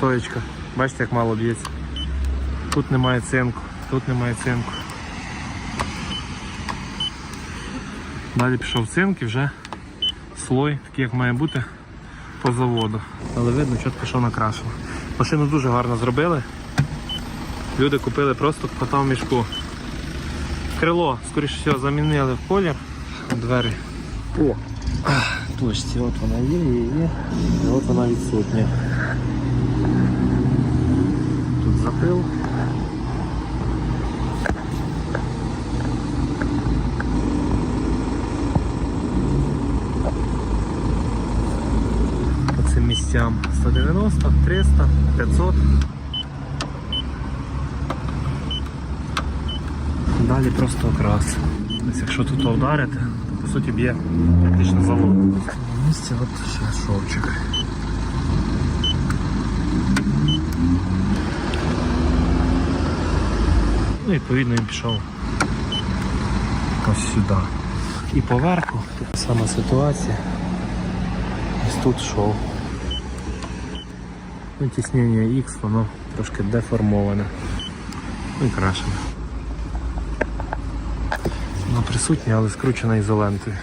стоечка. Бачите, як мало б'ється. Тут немає цинку, тут немає цинку. Далі пішов цинк і вже слой, такий як має бути по заводу. Але видно, чітко що накрашено. Машину дуже гарно зробили. Люди купили просто кота в мішку. Крило, скоріше всього, замінили в колір. Двері. О! Точці, от вона є, є, є. От вона відсутня. Тут. По цим місцям 190, 300, 500. Далі просто окрас. Ось якщо тут вдарити, то по суті б'є практично завод. На місці от ще шовчик. Ну відповідно він пішов ось сюди. І поверху така сама ситуація. Ось тут шов. Ну, тіснення X, воно трошки деформоване. Ну і крашене. Воно присутнє, але скручена ізолентою.